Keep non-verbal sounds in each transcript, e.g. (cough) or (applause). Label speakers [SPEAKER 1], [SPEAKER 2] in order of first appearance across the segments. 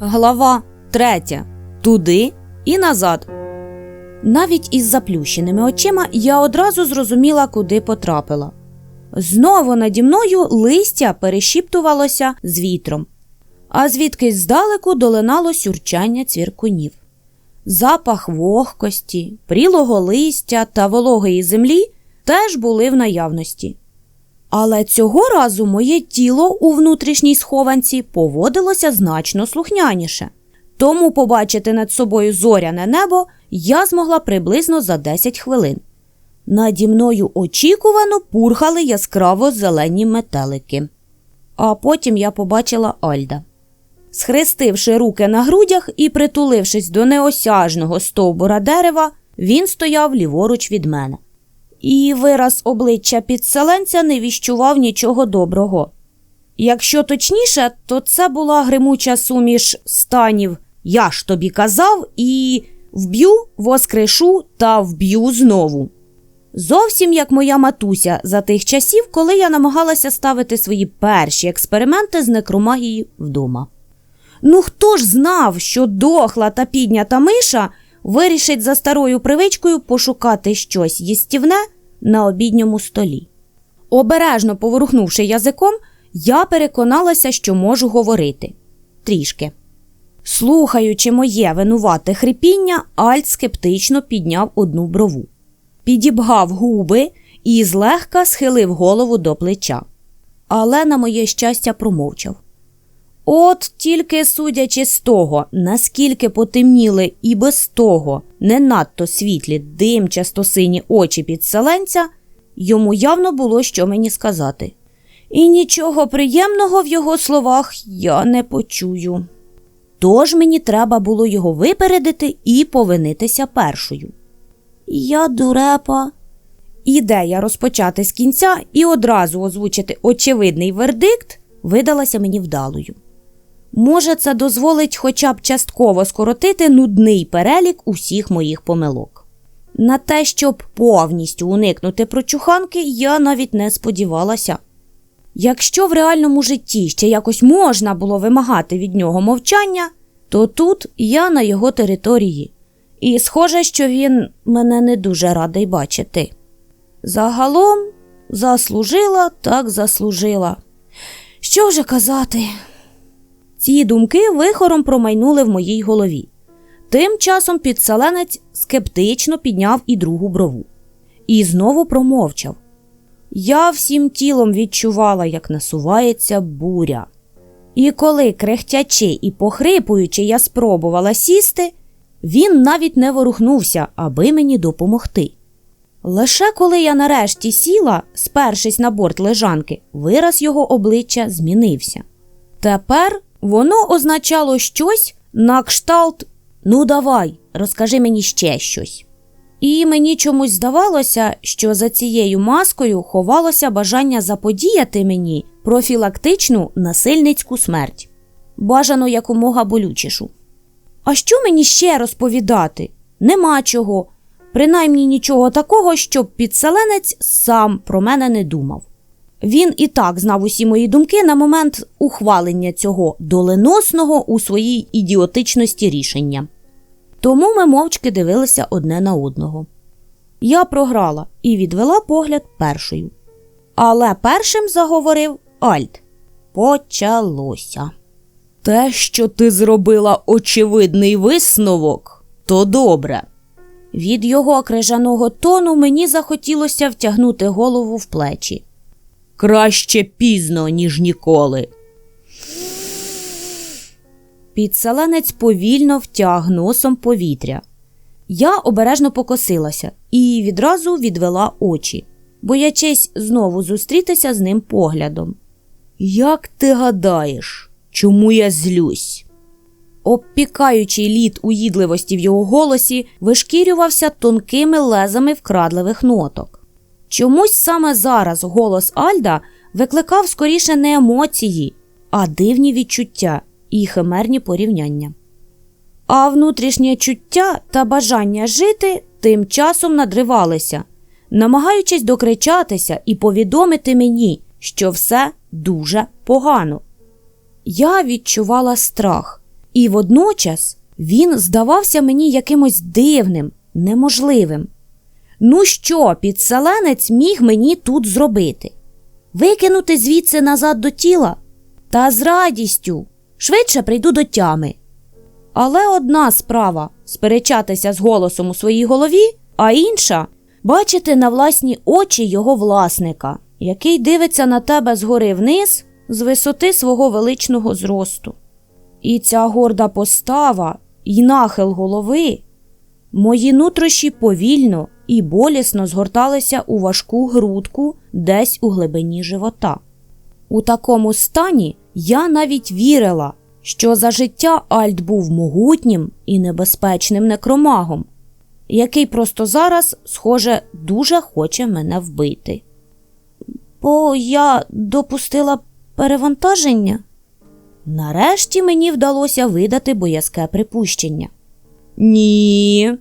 [SPEAKER 1] Глава третя. Туди і назад. Навіть із заплющеними очима я одразу зрозуміла, куди потрапила. Знову наді мною листя перешіптувалося з вітром, а звідкись здалеку долинало сюрчання цвіркунів. Запах вогкості, прілого листя та вологої землі теж були в наявності. Але цього разу моє тіло у внутрішній схованці поводилося значно слухняніше. Тому побачити над собою зоряне небо я змогла приблизно за 10 хвилин. Наді мною очікувано пурхали яскраво зелені метелики. А потім я побачила Альда. Схрестивши руки на грудях і притулившись до неосяжного стовбура дерева, він стояв ліворуч від мене. І вираз обличчя підселенця не віщував нічого доброго. Якщо точніше, то це була гримуча суміш станів Я ж тобі казав і вб'ю, воскрешу та вб'ю знову. Зовсім як моя матуся за тих часів, коли я намагалася ставити свої перші експерименти з некромагії вдома. Ну хто ж знав, що дохла та піднята миша вирішить за старою привичкою пошукати щось їстівне на обідньому столі. Обережно поворухнувши язиком, я переконалася, що можу говорити трішки. Слухаючи моє винувате хрипіння, Альт скептично підняв одну брову, підібгав губи і злегка схилив голову до плеча. Але, на моє щастя, промовчав. От тільки судячи з того, наскільки потемніли і без того не надто світлі димчасто сині очі підселенця, йому явно було що мені сказати. І нічого приємного в його словах я не почую. Тож мені треба було його випередити і повинитися першою. Я дурепа. Ідея розпочати з кінця і одразу озвучити очевидний вердикт видалася мені вдалою. Може, це дозволить хоча б частково скоротити нудний перелік усіх моїх помилок. На те, щоб повністю уникнути прочуханки, я навіть не сподівалася. Якщо в реальному житті ще якось можна було вимагати від нього мовчання, то тут я на його території, і схоже, що він мене не дуже радий бачити. Загалом заслужила, так заслужила. Що вже казати? Ці думки вихором промайнули в моїй голові. Тим часом підселенець скептично підняв і другу брову. І знову промовчав. Я всім тілом відчувала, як насувається буря. І коли, крехтячи і похрипуючи, я спробувала сісти, він навіть не ворухнувся, аби мені допомогти. Лише коли я нарешті сіла, спершись на борт лежанки, вираз його обличчя змінився. Тепер Воно означало щось на кшталт Ну, давай, розкажи мені ще щось. І мені чомусь здавалося, що за цією маскою ховалося бажання заподіяти мені профілактичну насильницьку смерть, бажано якомога болючішу. А що мені ще розповідати? Нема чого, принаймні нічого такого, щоб підселенець сам про мене не думав. Він і так знав усі мої думки на момент ухвалення цього доленосного у своїй ідіотичності рішення. Тому ми мовчки дивилися одне на одного. Я програла і відвела погляд першою. Але першим заговорив Альт. Почалося. Те, що ти зробила очевидний висновок, то добре. Від його крижаного тону мені захотілося втягнути голову в плечі. Краще пізно, ніж ніколи. Підселенець повільно втяг носом повітря. Я обережно покосилася і відразу відвела очі, боячись знову зустрітися з ним поглядом. Як ти гадаєш, чому я злюсь? Обпікаючий лід уїдливості в його голосі вишкірювався тонкими лезами вкрадливих ноток. Чомусь саме зараз голос Альда викликав скоріше не емоції, а дивні відчуття і химерні порівняння. А внутрішнє чуття та бажання жити тим часом надривалися, намагаючись докричатися і повідомити мені, що все дуже погано. Я відчувала страх І водночас він здавався мені якимось дивним, неможливим. Ну що, підселенець міг мені тут зробити? Викинути звідси назад до тіла? Та з радістю. Швидше прийду до тями. Але одна справа сперечатися з голосом у своїй голові, а інша бачити на власні очі його власника, який дивиться на тебе згори вниз з висоти свого величного зросту. І ця горда постава і нахил голови, мої нутрощі повільно і болісно згорталися у важку грудку десь у глибині живота. У такому стані я навіть вірила, що за життя Альт був могутнім і небезпечним некромагом, який просто зараз, схоже, дуже хоче мене вбити. Бо я допустила перевантаження. Нарешті мені вдалося видати боязке припущення. Ні,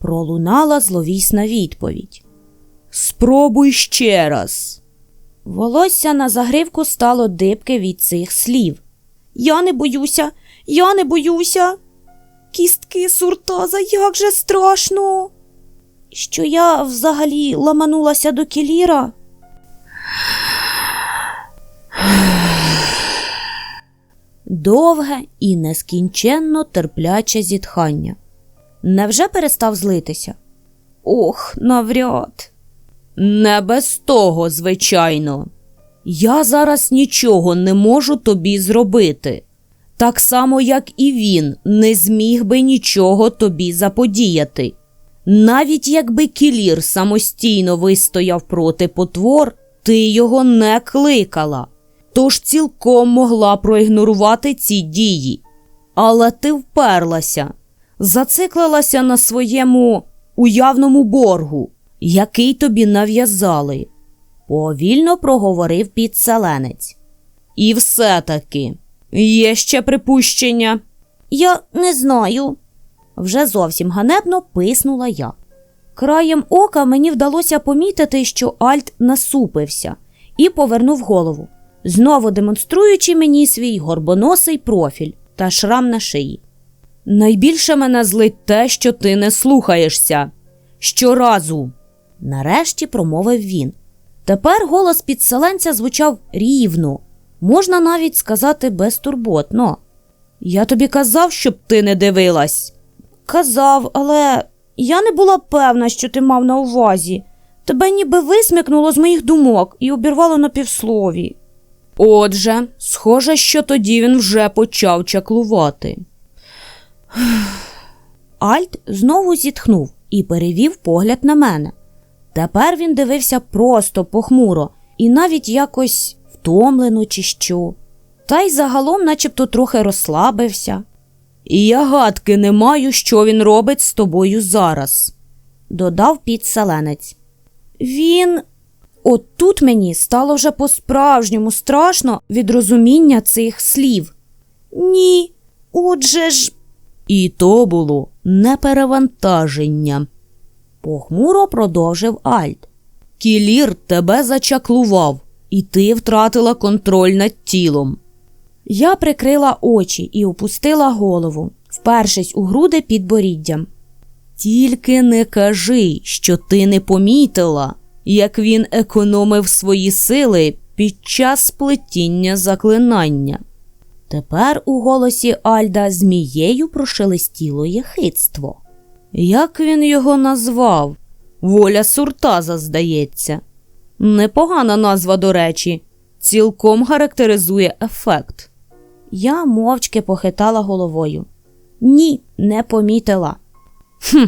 [SPEAKER 1] пролунала зловісна відповідь. Спробуй ще раз. Волосся на загривку стало дибке від цих слів. Я не боюся, я не боюся. Кістки суртаза, як же страшно. Що я взагалі ламанулася до кіліра? Довге і нескінченно терпляче зітхання. Невже перестав злитися? Ох, навряд. Не без того, звичайно. Я зараз нічого не можу тобі зробити. Так само, як і він не зміг би нічого тобі заподіяти. Навіть якби кілір самостійно вистояв проти потвор, ти його не кликала, тож цілком могла проігнорувати ці дії. Але ти вперлася, зациклилася на своєму уявному боргу, який тобі нав'язали, повільно проговорив підселенець. І все-таки є ще припущення. Я не знаю. Вже зовсім ганебно писнула я. Краєм ока мені вдалося помітити, що Альт насупився і повернув голову, знову демонструючи мені свій горбоносий профіль та шрам на шиї. Найбільше мене злить те, що ти не слухаєшся. Щоразу, нарешті промовив він. Тепер голос підселенця звучав рівно, можна навіть сказати безтурботно. Я тобі казав, щоб ти не дивилась. Казав, але я не була певна, що ти мав на увазі. Тебе ніби висмикнуло з моїх думок і обірвало на півслові. Отже, схоже, що тоді він вже почав чаклувати. Альт знову зітхнув і перевів погляд на мене. Тепер він дивився просто похмуро і навіть якось втомлено, чи що, та й загалом, начебто, трохи розслабився. І я гадки не маю, що він робить з тобою зараз, додав підселенець. Він. От тут мені стало вже по-справжньому страшно від розуміння цих слів. Ні, отже ж. І то було не перевантаження. Похмуро продовжив Альт. Кілір тебе зачаклував, і ти втратила контроль над тілом. Я прикрила очі і опустила голову, впершись у груди під боріддям. Тільки не кажи, що ти не помітила, як він економив свої сили під час сплетіння заклинання. Тепер у голосі Альда змією прошелестіло єхидство. Як він його назвав? Воля Суртаза, здається. Непогана назва, до речі, цілком характеризує ефект. Я мовчки похитала головою. Ні, не помітила. Хм.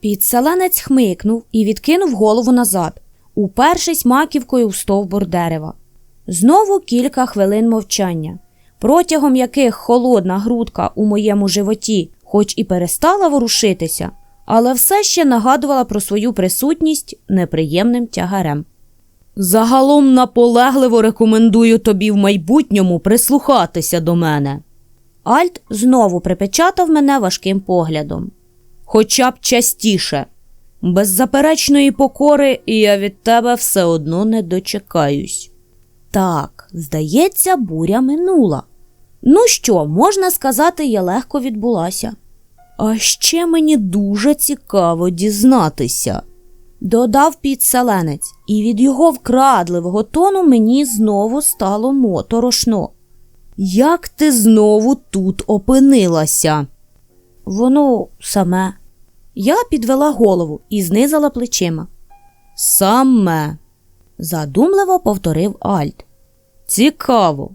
[SPEAKER 1] Підселенець хмикнув і відкинув голову назад, упершись маківкою в стовбур дерева. Знову кілька хвилин мовчання, протягом яких холодна грудка у моєму животі, хоч і перестала ворушитися, але все ще нагадувала про свою присутність неприємним тягарем. Загалом наполегливо рекомендую тобі в майбутньому прислухатися до мене. Альт знову припечатав мене важким поглядом. Хоча б частіше. Без заперечної покори я від тебе все одно не дочекаюсь. Так, здається, буря минула. Ну що, можна сказати, я легко відбулася. А ще мені дуже цікаво дізнатися, додав підселенець, і від його вкрадливого тону мені знову стало моторошно. Як ти знову тут опинилася? Воно саме. Я підвела голову і знизала плечима. Саме, задумливо повторив Альт. Цікаво.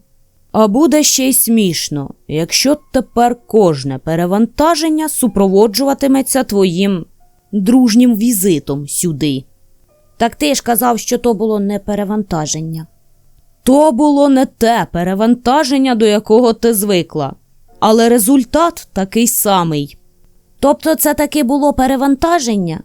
[SPEAKER 1] А буде ще й смішно, якщо тепер кожне перевантаження супроводжуватиметься твоїм дружнім візитом сюди. Так ти ж казав, що то було не перевантаження. То було не те перевантаження, до якого ти звикла, але результат такий самий. Тобто це таки було перевантаження?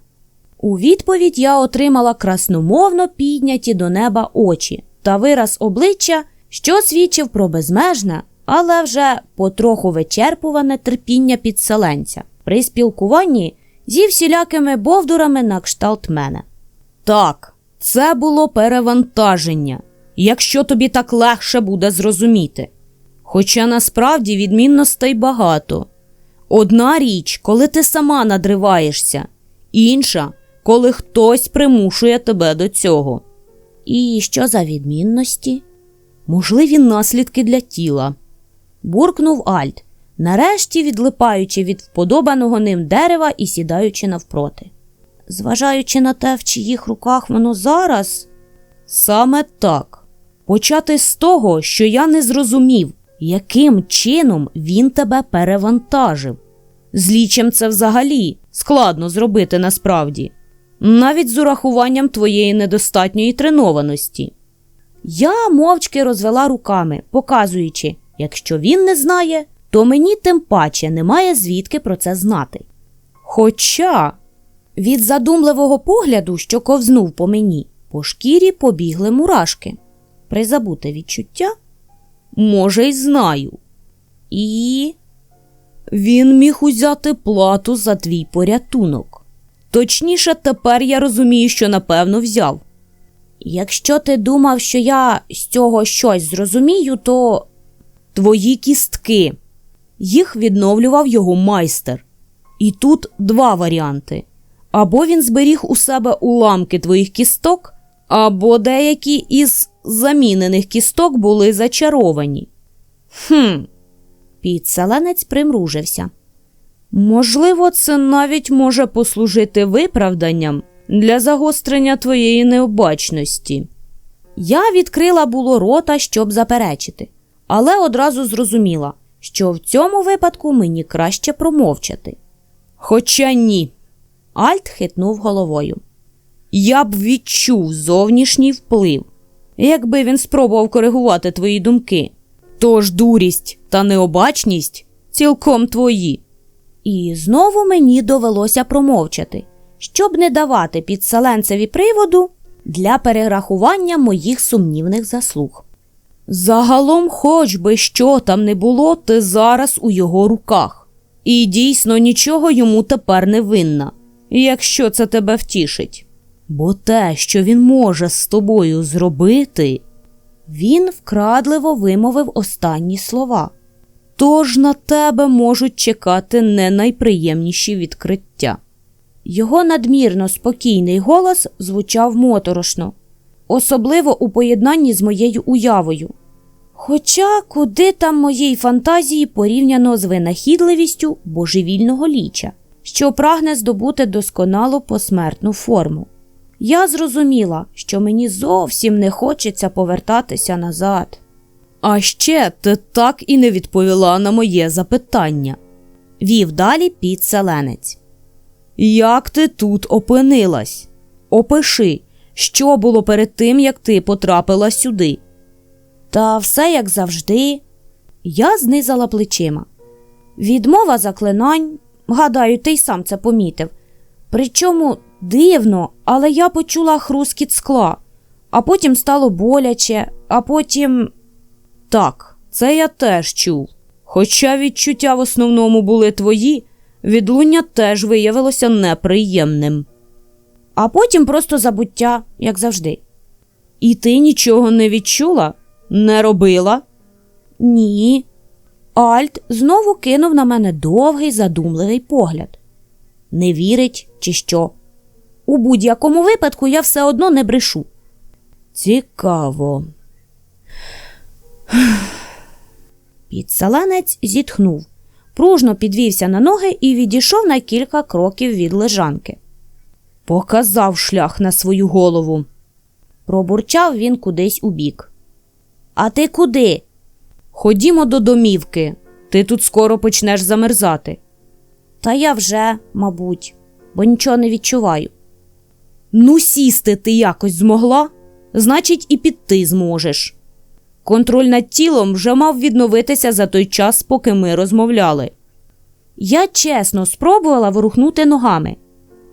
[SPEAKER 1] У відповідь я отримала красномовно підняті до неба очі та вираз обличчя, що свідчив про безмежне, але вже потроху вичерпуване терпіння підселенця при спілкуванні зі всілякими бовдурами на кшталт мене. Так, це було перевантаження, якщо тобі так легше буде зрозуміти. Хоча насправді відмінностей багато. Одна річ, коли ти сама надриваєшся, інша, коли хтось примушує тебе до цього. І що за відмінності? Можливі наслідки для тіла. Буркнув Альт, нарешті відлипаючи від вподобаного ним дерева і сідаючи навпроти. Зважаючи на те, в чиїх руках воно зараз. Саме так. Почати з того, що я не зрозумів, яким чином він тебе перевантажив. З лічем це взагалі складно зробити насправді, навіть з урахуванням твоєї недостатньої тренованості. Я мовчки розвела руками, показуючи, якщо він не знає, то мені тим паче немає звідки про це знати. Хоча від задумливого погляду, що ковзнув по мені, по шкірі побігли мурашки. Призабуте відчуття? Може, й знаю. І він міг узяти плату за твій порятунок. Точніше, тепер я розумію, що напевно взяв. Якщо ти думав, що я з цього щось зрозумію, то твої кістки. Їх відновлював його майстер. І тут два варіанти: або він зберіг у себе уламки твоїх кісток, або деякі із замінених кісток були зачаровані. Хм, підселенець примружився. Можливо, це навіть може послужити виправданням для загострення твоєї необачності. Я відкрила було рота, щоб заперечити, але одразу зрозуміла, що в цьому випадку мені краще промовчати. Хоча ні. Альт хитнув головою. Я б відчув зовнішній вплив, якби він спробував коригувати твої думки. Тож дурість та необачність цілком твої. І знову мені довелося промовчати, щоб не давати підселенцеві приводу для перерахування моїх сумнівних заслуг. Загалом, хоч би що там не було, ти зараз у його руках, і дійсно нічого йому тепер не винна, якщо це тебе втішить. Бо те, що він може з тобою зробити, він вкрадливо вимовив останні слова. Тож на тебе можуть чекати не найприємніші відкриття. Його надмірно спокійний голос звучав моторошно, особливо у поєднанні з моєю уявою. Хоча куди там моїй фантазії порівняно з винахідливістю божевільного ліча, що прагне здобути досконалу посмертну форму. Я зрозуміла, що мені зовсім не хочеться повертатися назад. А ще ти так і не відповіла на моє запитання, вів далі підселенець. Як ти тут опинилась? Опиши, що було перед тим, як ти потрапила сюди. Та все як завжди. Я знизала плечима. Відмова заклинань, гадаю, ти й сам це помітив. Причому дивно, але я почула хрускіт скла, а потім стало боляче, а потім. Так, це я теж чув. Хоча відчуття в основному були твої, відлуння теж виявилося неприємним. А потім просто забуття, як завжди. І ти нічого не відчула? Не робила? Ні. Альт знову кинув на мене довгий задумливий погляд. Не вірить, чи що? У будь-якому випадку я все одно не брешу. Цікаво. (sighs) Підселенець зітхнув, пружно підвівся на ноги і відійшов на кілька кроків від лежанки. Показав шлях на свою голову. Пробурчав він кудись убік. А ти куди? Ходімо до домівки. Ти тут скоро почнеш замерзати. Та я вже, мабуть, бо нічого не відчуваю. Ну, сісти ти якось змогла, значить, і піти зможеш. Контроль над тілом вже мав відновитися за той час, поки ми розмовляли. Я чесно спробувала ворухнути ногами.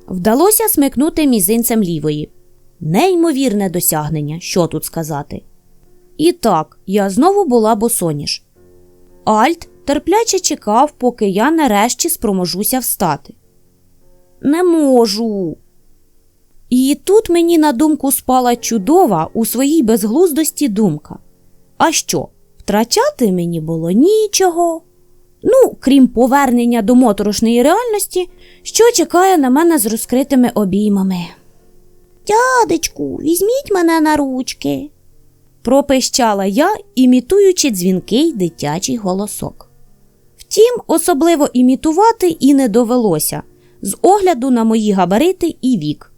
[SPEAKER 1] Вдалося смикнути мізинцем лівої. Неймовірне досягнення, що тут сказати. І так, я знову була босоніж. Альт терпляче чекав, поки я нарешті спроможуся встати. Не можу. І тут мені на думку спала чудова у своїй безглуздості думка. А що, втрачати мені було нічого? Ну, крім повернення до моторошної реальності, що чекає на мене з розкритими обіймами. Дядечку, візьміть мене на ручки, пропищала я, імітуючи дзвінкий дитячий голосок. Втім, особливо імітувати і не довелося з огляду на мої габарити і вік.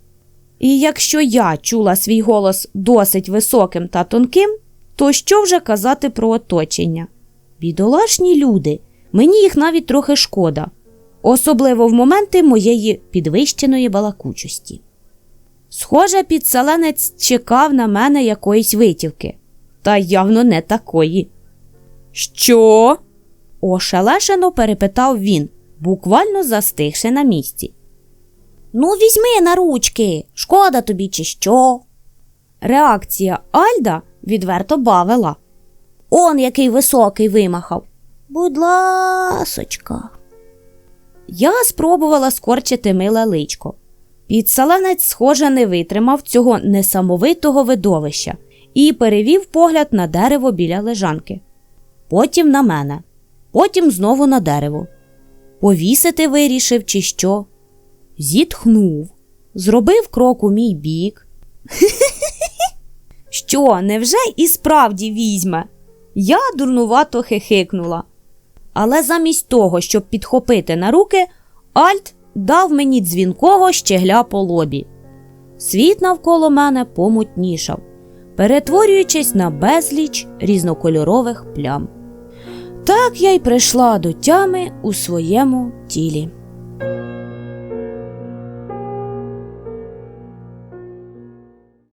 [SPEAKER 1] І якщо я чула свій голос досить високим та тонким, то що вже казати про оточення? Бідолашні люди, мені їх навіть трохи шкода, особливо в моменти моєї підвищеної балакучості. Схоже, підселенець чекав на мене якоїсь витівки, та явно не такої. Що? ошелешено перепитав він, буквально застигши на місці. Ну, візьми на ручки, шкода тобі, чи що. Реакція Альда відверто бавила. Он який високий вимахав. Будь ласочка. Я спробувала скорчити миле личко. Підселенець, схоже, не витримав цього несамовитого видовища і перевів погляд на дерево біля лежанки. Потім на мене, потім знову на дерево. Повісити вирішив, чи що. Зітхнув, зробив крок у мій бік. (laughs) Що, невже і справді візьме? Я дурнувато хихикнула. Але замість того, щоб підхопити на руки, Альт дав мені дзвінкого щегля по лобі. Світ навколо мене помутнішав, перетворюючись на безліч різнокольорових плям. Так я й прийшла до тями у своєму тілі.